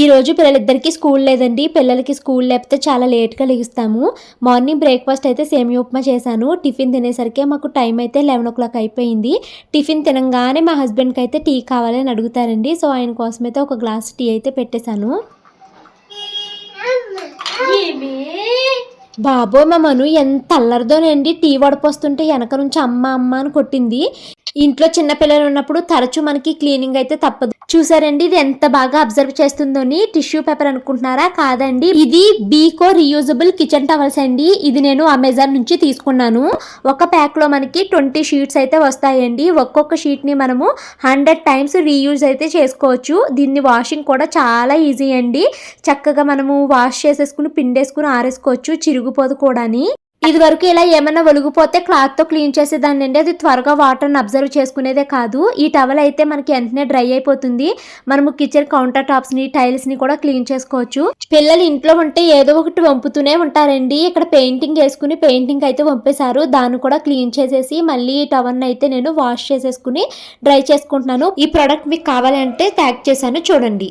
ఈ రోజు పిల్లలిద్దరికి స్కూల్ లేదండి. పిల్లలకి స్కూల్ లేకపోతే చాలా లేట్గా లెగుస్తాము మార్నింగ్ బ్రేక్ఫాస్ట్ అయితే సేమియా ఉప్మా చేశాను. టిఫిన్ తినేసరికి మాకు టైం అయితే లెవెన్ ఓ క్లాక్ అయిపోయింది. టిఫిన్ తినంగానే మా హస్బెండ్కి అయితే టీ కావాలని అడుగుతారండి. సో ఆయన కోసం అయితే ఒక గ్లాస్ టీ అయితే పెట్టేశాను. బాబో మా మను ఎంత అల్లరిదోనండి. టీ వడపోస్తుంటే వెనక నుంచి అమ్మ అమ్మ అని కొట్టింది. ఇంట్లో చిన్న పిల్లలు ఉన్నప్పుడు తరచూ మనకి క్లీనింగ్ అయితే తప్పదు. చూసారండి ఇది ఎంత బాగా అబ్జర్వ్ చేస్తుందోని? టిష్యూ పేపర్ అనుకుంటున్నారా? కాదండి. ఇది బీకో రియూజబుల్ కిచెన్ టవల్స్ అండి. ఇది నేను అమెజాన్ నుంచి తీసుకున్నాను. ఒక ప్యాక్లో మనకి ట్వంటీ షీట్స్ అయితే వస్తాయండి. ఒక్కొక్క షీట్ని మనము హండ్రెడ్ టైమ్స్ రీయూజ్ అయితే చేసుకోవచ్చు. దీన్ని వాషింగ్ కూడా చాలా ఈజీ అండి. చక్కగా మనము వాష్ చేసేసుకుని పిండేసుకుని ఆరేసుకోవచ్చు. చిరిగిపోదు కూడాని. ఇది వరకు ఇలా ఏమైనా ఒలిగిపోతే క్లాత్తో క్లీన్ చేసేదాన్ని అండి. అది త్వరగా వాటర్ని అబ్జర్వ్ చేసుకునేదే కాదు. ఈ టవల్ అయితే మనకి వెంటనే డ్రై అయిపోతుంది. మనము కిచెన్ కౌంటర్ టాప్స్ని టైల్స్ని కూడా క్లీన్ చేసుకోవచ్చు. పిల్లలు ఇంట్లో ఉంటే ఏదో ఒకటి వంపుతూనే ఉంటారండి. ఇక్కడ పెయింటింగ్ వేసుకుని పెయింటింగ్ అయితే వంపేశారు. దాన్ని కూడా క్లీన్ చేసేసి మళ్ళీ ఈ టవల్ అయితే నేను వాష్ చేసేసుకుని డ్రై చేసుకుంటున్నాను. ఈ ప్రోడక్ట్ మీకు కావాలంటే ట్యాగ్ చేశాను. చూడండి.